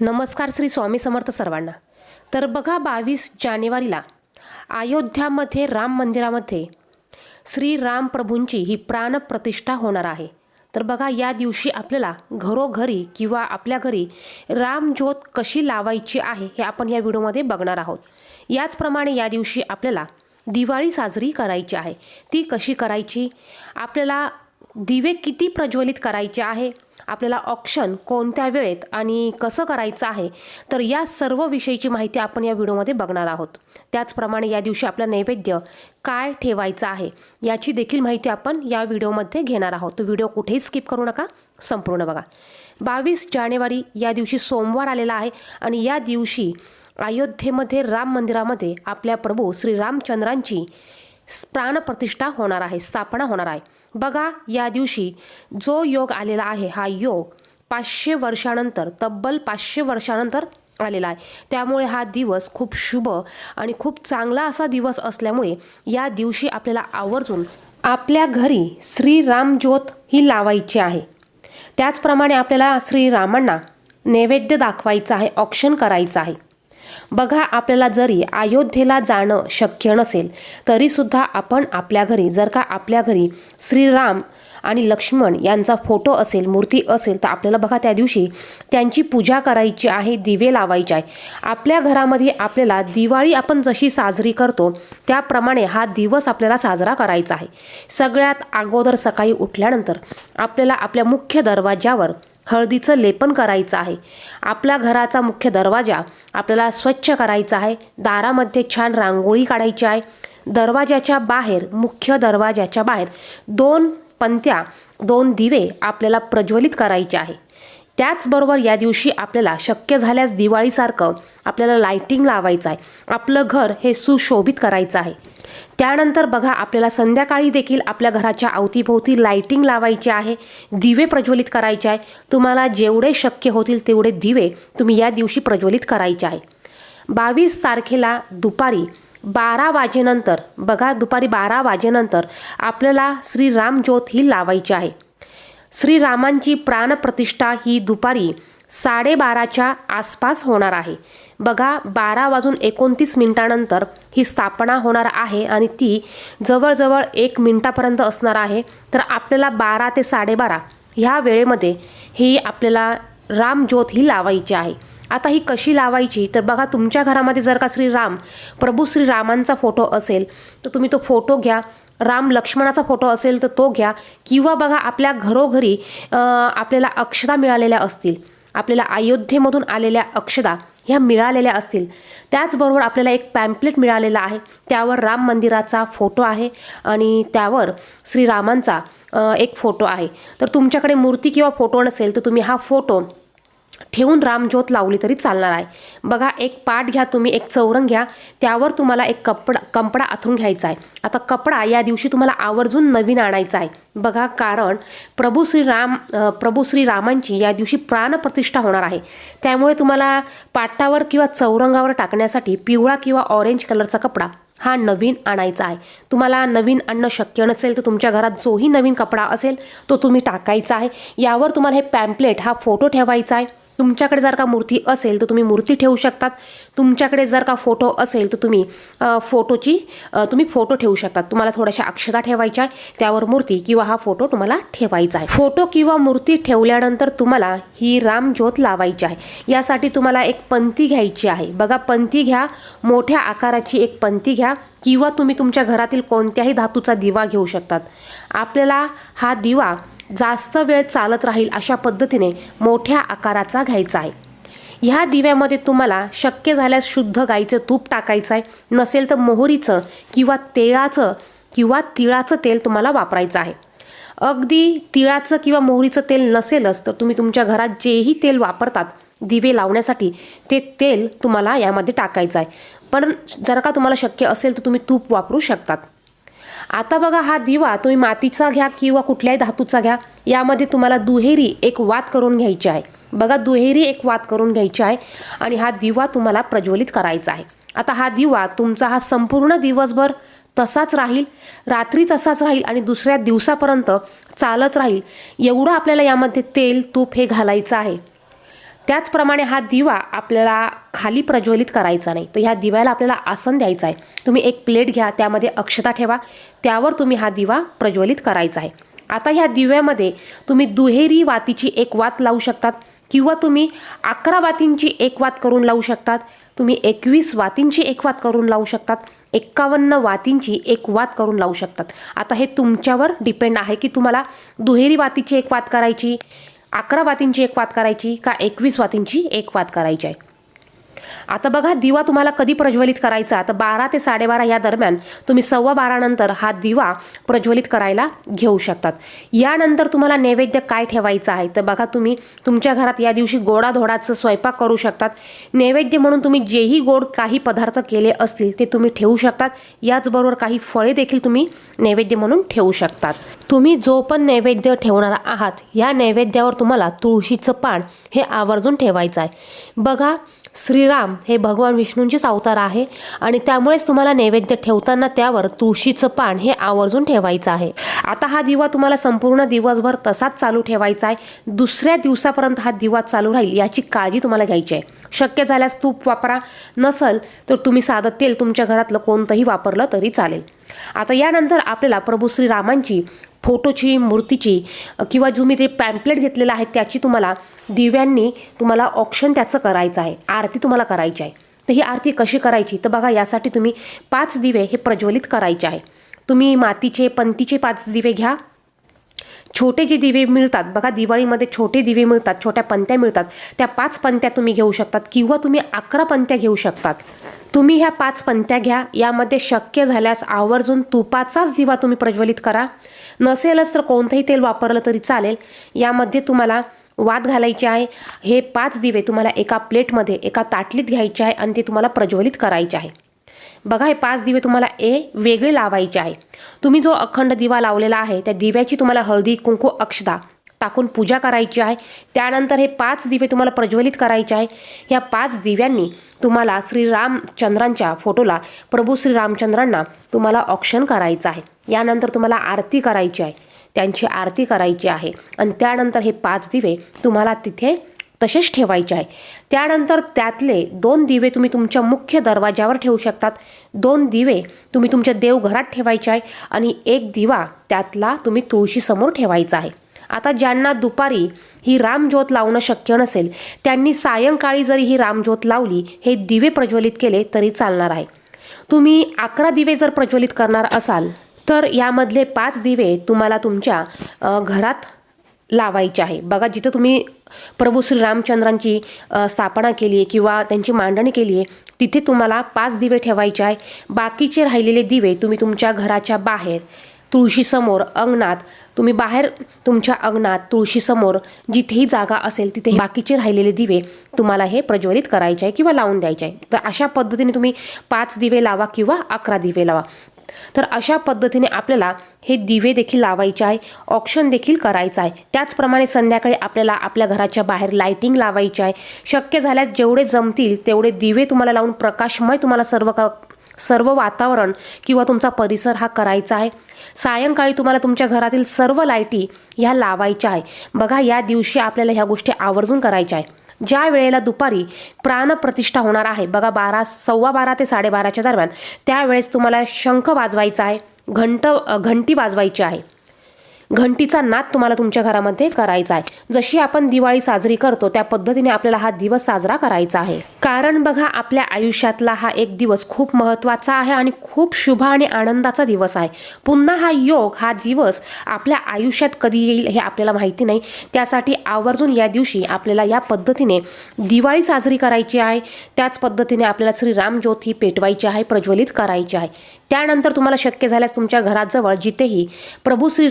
नमस्कार श्री स्वामी समर्थ सर्वांना. तर बघा बावीस जानेवारीला अयोध्यामध्ये राम मंदिरामध्ये श्रीराम प्रभूंची ही प्राणप्रतिष्ठा होणार आहे. तर बघा या दिवशी आपल्याला घरोघरी किंवा आपल्या घरी रामज्योत कशी लावायची आहे हे आपण या व्हिडिओमध्ये बघणार आहोत. याचप्रमाणे या दिवशी आपल्याला दिवाळी साजरी करायची आहे. ती कशी करायची? आपल्याला दिवे किती प्रज्वलित करायचे आहे? आपल्याला ऑप्शन कोणत्या वेळेत आणि कसं करायचं आहे? तर या सर्व विषयीची माहिती आपण या व्हिडिओमध्ये बघणार आहोत. त्याचप्रमाणे या दिवशी आपलं नैवेद्य काय ठेवायचं आहे याची देखील माहिती आपण या व्हिडिओमध्ये घेणार आहोत. तो व्हिडिओ कुठेही स्किप करू नका संपूर्ण बघा. बावीस जानेवारी या दिवशी सोमवार आलेला आहे आणि या दिवशी अयोध्येमध्ये राम मंदिरामध्ये आपल्या प्रभू श्रीरामचंद्रांची प्राणप्रतिष्ठा होणार आहे स्थापना होणार आहे. बघा या दिवशी जो योग आलेला आहे हा योग पाचशे वर्षानंतर तब्बल पाचशे वर्षानंतर आलेला आहे. त्यामुळे हा दिवस खूप शुभ आणि खूप चांगला असा दिवस असल्यामुळे या दिवशी आपल्याला आवर्जून आपल्या घरी श्रीरामज्योत ही लावायची आहे. त्याचप्रमाणे आपल्याला श्रीरामांना नैवेद्य दाखवायचं आहे ऑप्शन करायचं आहे. बघा आपल्याला जरी अयोध्येला जाणं शक्य नसेल तरीसुद्धा आपण आपल्या घरी जर का आपल्या घरी श्रीराम आणि लक्ष्मण यांचा फोटो असेल मूर्ती असेल तर आपल्याला बघा त्या दिवशी त्यांची पूजा करायची आहे दिवे लावायचे आहे. आपल्या घरामध्ये आपल्याला दिवाळी आपण जशी साजरी करतो त्याप्रमाणे हा दिवस आपल्याला साजरा करायचा आहे. सगळ्यात अगोदर सकाळी उठल्यानंतर आपल्याला आपल्या मुख्य दरवाज्यावर हळदीचं लेपन करायचं आहे. आपल्या घराचा मुख्य दरवाजा आपल्याला स्वच्छ करायचा आहे. दारामध्ये छान रांगोळी काढायची आहे. दरवाजाच्या बाहेर मुख्य दरवाजाच्या बाहेर दोन पंत्या दोन दिवे आपल्याला प्रज्वलित करायचे आहे. त्याचबरोबर या दिवशी आपल्याला शक्य झाल्यास दिवाळीसारखं आपल्याला लाईटिंग लावायचं आहे. आपलं घर हे सुशोभित करायचं आहे. त्यानंतर बघा आपल्याला संध्याकाळी देखील आपल्या घराच्या अवतीभोवती लायटिंग लावायची आहे दिवे प्रज्वलित करायचे आहे. तुम्हाला जेवढे शक्य होतील तेवढे दिवे तुम्ही या दिवशी प्रज्वलित करायचे आहे. बावीस तारखेला दुपारी बारा वाजेनंतर बघा दुपारी बारा वाजेनंतर आपल्याला श्रीराम ज्योत ही लावायची आहे. श्रीरामांची प्राणप्रतिष्ठा ही दुपारी साडेबाराच्या आसपास होणार आहे. बघा बारा वाजून एकोणतीस मिनिटानंतर ही स्थापना होणार आहे आणि ती जवळजवळ एक मिनिटापर्यंत असणार आहे. तर आपल्याला बारा ते साडेबारा ह्या वेळेमध्ये ही आपल्याला रामज्योत ही लावायची आहे. आता ही कशी लावायची? तर बघा तुमच्या घरामध्ये जर का श्रीराम प्रभू श्रीरामांचा फोटो असेल तर तुम्ही तो फोटो घ्या. राम लक्ष्मणाचा फोटो असेल तर तो घ्या. किंवा बघा आपल्या घरोघरी आपल्याला अक्षदा मिळालेल्या असतील. आपल्याला अयोध्येमधून आलेल्या अक्षदा ह्या मिळालेल्या असतील. त्याचबरोबर आपल्याला एक पॅम्पलेट मिळालेला आहे. त्यावर राम मंदिराचा फोटो आहे आणि त्यावर श्रीरामांचा एक फोटो आहे. तर तुमच्याकडे मूर्ती किंवा फोटो नसेल तर तुम्ही हा फोटो ठेवून रामज्योत लावली तरी चालणार आहे. बघा एक पाट घ्या तुम्ही एक चौरंग घ्या त्यावर तुम्हाला एक कपडा कंपडा आथरून घ्यायचा आहे. आता कपडा या दिवशी तुम्हाला आवर्जून नवीन आणायचा आहे. बघा कारण प्रभू श्रीराम प्रभू श्रीरामांची या दिवशी प्राणप्रतिष्ठा होणार आहे. त्यामुळे तुम्हाला पाटावर किंवा चौरंगावर टाकण्यासाठी पिवळा किंवा ऑरेंज कलरचा कपडा हा नवीन आणायचा आहे. तुम्हाला नवीन आणणं शक्य नसेल तर तुमच्या घरात जोही नवीन कपडा असेल तो तुम्ही टाकायचा आहे. यावर तुम्हाला हे पॅम्पलेट हा फोटो ठेवायचा आहे. तुमच्याकडे जर का मूर्ती असेल तर तुम्ही मूर्ती ठेवू शकतात. तुमच्याकडे जर का फोटो असेल तर तुम्ही फोटोची तुम्ही फोटो ठेवू शकतात. तुम्हाला थोड्याशा अक्षता ठेवायच्या आहे त्यावर मूर्ती किंवा हा फोटो तुम्हाला ठेवायचा आहे. फोटो किंवा मूर्ती ठेवल्यानंतर तुम्हाला ही रामज्योत लावायची आहे. यासाठी तुम्हाला एक पंती घ्यायची आहे. बघा पंती घ्या. मोठ्या आकाराची एक पंती घ्या. किंवा तुम्ही तुमच्या घरातील कोणत्याही धातूचा दिवा घेऊ शकतात. आपल्याला हा दिवा जास्त वेळ चालत राहील अशा पद्धतीने मोठ्या आकाराचा घ्यायचा आहे. ह्या दिव्यामध्ये तुम्हाला शक्य झाल्यास शुद्ध गाईचं तूप टाकायचं आहे नसेल तर मोहरीचं किंवा तेळाचं किंवा तिळाचं तेल तुम्हाला वापरायचं आहे. अगदी तिळाचं किंवा मोहरीचं तेल नसेलच तर तुम्ही तुमच्या घरात जेही तेल वापरतात दिवे लावण्यासाठी ते तेल तुम्हाला यामध्ये टाकायचं आहे. पण जर का तुम्हाला शक्य असेल तर तुम्ही तूप वापरू शकतात. आता बघा हा दिवा तुम्ही मातीचा घ्या किंवा कुठल्याही धातूचा घ्या यामध्ये तुम्हाला दुहेरी एक वात करून घ्यायची आहे. बघा दुहेरी एक वात करून घ्यायची आहे आणि हा दिवा तुम्हाला प्रज्वलित करायचा आहे. आता हा दिवा तुमचा हा संपूर्ण दिवसभर तसाच राहील रात्री तसाच राहील आणि दुसऱ्या दिवसापर्यंत चालत राहील. एवढं आपल्याला यामध्ये तेल तूप हे घालायचं आहे. त्याचप्रमाणे हा दिवा आपल्याला खाली प्रज्वलित करायचा नाही. तर ह्या दिव्याला आपल्याला आसन द्यायचं आहे. तुम्ही एक प्लेट घ्या त्यामध्ये अक्षता ठेवा. त्यावर तुम्ही हा दिवा प्रज्वलित करायचा आहे. आता ह्या दिव्यामध्ये तुम्ही दुहेरी वातीची एक वात लावू शकतात किंवा तुम्ही अकरा वातींची एक वात करून लावू शकतात. तुम्ही एकवीस वातींची एक वात करून लावू शकतात. एक्कावन्न वातींची एक वात करून लावू शकतात. आता हे तुमच्यावर डिपेंड आहे की तुम्हाला दुहेरी वातीची एक वात करायची अकरा वातींची एक वात करायची का एकवीस वातींची एक वात करायची आहे? आता बघा दिवा तुम्हाला कधी प्रज्वलित करायचा? तर बारा ते साडेबारा या दरम्यान तुम्ही सव्वा बारानंतर हा दिवा प्रज्वलित करायला घेऊ शकतात. यानंतर तुम्हाला नैवेद्य काय ठेवायचं आहे? तर बघा तुम्ही तुमच्या घरात या दिवशी गोडाधोडाचं स्वयंपाक करू शकतात. नैवेद्य म्हणून तुम्ही जेही गोड काही पदार्थ केले असतील ते तुम्ही ठेवू शकतात. याचबरोबर काही फळे देखील तुम्ही नैवेद्य म्हणून ठेवू शकतात. तुम्ही जो पण नैवेद्य ठेवणार आहात या नैवेद्यावर तुम्हाला तुळशीचं पान हे आवर्जून ठेवायचं आहे. बघा श्रीराम हे भगवान विष्णूंचेच अवतार आहे आणि त्यामुळेच तुम्हाला नैवेद्य ठेवताना त्यावर तुळशीचं पान हे आवर्जून ठेवायचं आहे. आता हा दिवा तुम्हाला संपूर्ण दिवसभर तसाच चालू ठेवायचा आहे. दुसऱ्या दिवसापर्यंत हा दिवा चालू राहील याची काळजी तुम्हाला घ्यायची आहे. शक्य झाल्यास तूप वापरा नसल तर तुम्ही साधं तेल तुमच्या घरातलं कोणतंही वापरलं तरी चालेल. आता यानंतर आपल्याला प्रभू श्रीरामांची फोटोची मूर्तीची किंवा जो मी ते पॅम्पलेट घेतलेलं आहे त्याची तुम्हाला दिव्यांनी तुम्हाला ऑप्शन त्याचं करायचं आहे. आरती तुम्हाला करायची आहे. तर ही आरती कशी करायची? तर बघा यासाठी तुम्ही पाच दिवे हे प्रज्वलित करायचे आहे. तुम्ही मातीचे पंतीचे पाच दिवे घ्या. छोटे जे दिवे मिळतात बघा दिवाळीमध्ये छोटे दिवे मिळतात छोट्या पंत्या मिळतात त्या पाच पंत्या तुम्ही घेऊ शकतात किंवा तुम्ही अकरा पंत्या घेऊ शकतात. तुम्ही ह्या पाच पंत्या घ्या यामध्ये शक्य झाल्यास आवर्जून तुपाचाच दिवा तुम्ही प्रज्वलित करा. नसेलच तर कोणतंही तेल वापरलं तरी चालेल. यामध्ये तुम्हाला वाद घालायचे आहे. हे पाच दिवे तुम्हाला एका प्लेटमध्ये एका ताटलीत घ्यायचे आहे आणि ते तुम्हाला प्रज्वलित करायचे आहे. बघा हे पाच दिवे तुम्हाला ए वेगळे लावायचे आहे तुम्ही जो अखंड दिवा लावलेला आहे त्या दिव्याची तुम्हाला हळदी कुंकू अक्षदा टाकून पूजा करायची आहे. त्यानंतर हे पाच दिवे तुम्हाला प्रज्वलित करायचे आहे. या पाच दिव्यांनी तुम्हाला श्रीरामचंद्रांच्या फोटोला प्रभू श्रीरामचंद्रांना तुम्हाला ऑप्शन करायचं आहे. यानंतर तुम्हाला आरती करायची आहे. त्यांची आरती करायची आहे. आणि त्यानंतर हे पाच दिवे तुम्हाला तिथे तसेच ठेवायचे आहे. त्यानंतर त्यातले दोन दिवे तुम्ही तुमच्या मुख्य दरवाज्यावर ठेवू शकतात. दोन दिवे तुम्ही तुमच्या देवघरात ठेवायचे आहे आणि एक दिवा त्यातला तुम्ही तुळशीसमोर ठेवायचा आहे. आता ज्यांना दुपारी ही रामज्योत लावणं शक्य नसेल त्यांनी सायंकाळी जरी ही रामज्योत लावली हे दिवे प्रज्वलित केले तरी चालणार आहे. तुम्ही अकरा दिवे जर प्रज्वलित करणार असाल तर यामधले पाच दिवे तुम्हाला तुमच्या घरात लावायचे आहे. बघा जिथं तुम्ही प्रभू श्री रामचंद्रांची स्थापना केली आहे किंवा त्यांची मांडणी केली आहे तिथे तुम्हाला पाच दिवे ठेवायचे आहे बाकीचे राहिलेले दिवे तुम्ही तुमच्या घराच्या बाहेर तुळशीसमोर अंगणात तुम्ही बाहेर तुमच्या अंगणात तुळशीसमोर जिथेही जागा असेल तिथे बाकीचे राहिलेले दिवे तुम्हाला हे प्रज्वलित करायचे आहे किंवा लावून द्यायचे आहे. तर अशा पद्धतीने तुम्ही पाच दिवे लावा किंवा अकरा दिवे लावा. तर अशा पद्धतीने आपल्याला हे दिवे देखील लावायचे आहे ऑप्शन देखील करायचं आहे. त्याचप्रमाणे संध्याकाळी आपल्याला आपल्या घराच्या बाहेर लाईटिंग लावायची आहे. शक्य झाल्यास जेवढे जमतील तेवढे दिवे तुम्हाला लावून प्रकाशमय तुम्हाला सर्व का सर्व वातावरण किंवा तुमचा परिसर हा करायचा आहे. सायंकाळी तुम्हाला तुमच्या घरातील सर्व लाईटी ह्या लावायच्या आहे. बघा या दिवशी आपल्याला ह्या गोष्टी आवर्जून करायच्या आहे. ज्या वेळेला दुपारी प्राणप्रतिष्ठा होणार आहे बघा बारा सव्वा बारा ते साडेबाराच्या दरम्यान त्यावेळेस तुम्हाला शंख वाजवायचा आहे घंट घंटी वाजवायची आहे. घंटीचा नाद तुम्हाला तुमच्या घरामध्ये करायचा आहे. जशी आपण दिवाळी साजरी करतो त्या पद्धतीने आपल्याला हा दिवस साजरा करायचा आहे. कारण बघा आपल्या आयुष्यातला हा एक दिवस खूप महत्त्वाचा आहे आणि खूप शुभ आणि आनंदाचा दिवस आहे. पुन्हा हा योग हा दिवस आपल्या आयुष्यात कधी येईल हे आपल्याला माहिती नाही. त्यासाठी आवर्जून या दिवशी आपल्याला या पद्धतीने दिवाळी साजरी करायची आहे. त्याच पद्धतीने आपल्याला श्रीराम ज्योत ही पेटवायची आहे प्रज्वलित करायची आहे. त्यानंतर तुम्हाला शक्य झाल्यास तुमच्या घराजवळ जिथेही प्रभू श्री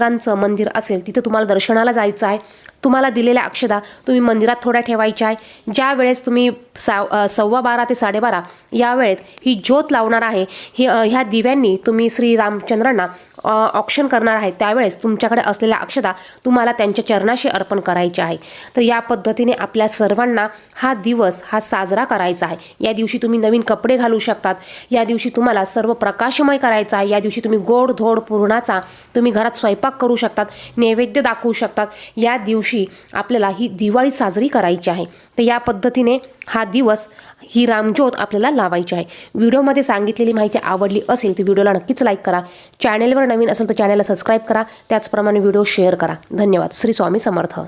रामचंद्रांचं मंदिर असेल तिथे तुम्हाला दर्शनाला जायचं आहे. तुम्हाला दिलेल्या अक्षदा तुम्ही मंदिरात थोड्या ठेवायच्या आहे. ज्या वेळेस तुम्ही सा सव्वा बारा ते साडेबारा या वेळेत ही ज्योत लावणार आहे ही ह्या दिव्यांनी तुम्ही श्री रामचंद्रांना ऑप्शन करणार आहे. त्यावेळेस तुमच्याकडे असलेल्या अक्षदा तुम्हाला त्यांच्या चरणाशी अर्पण करायचे आहे. तर या पद्धतीने आपल्या सर्वांना हा दिवस हा साजरा करायचा आहे. या दिवशी तुम्ही नवीन कपडे घालू शकतात. या दिवशी तुम्हाला सर्व प्रकाशमय करायचा आहे. या दिवशी तुम्ही गोड धोड पूर्णाचा तुम्ही घरात स्वयंपाक करू शकतात नैवेद्य दाखवू शकतात. या दिवशी दिवशी आपल्याला ही दिवाळी साजरी करायची आहे. तर या पद्धतीने हा दिवस ही रामज्योत आपल्याला लावायची आहे. व्हिडिओमध्ये सांगितलेली माहिती आवडली असेल तर व्हिडिओला नक्कीच लाईक करा. चॅनेलवर नवीन असेल तर चॅनेलला सबस्क्राईब करा. त्याचप्रमाणे व्हिडिओ शेअर करा. धन्यवाद. श्री स्वामी समर्थ.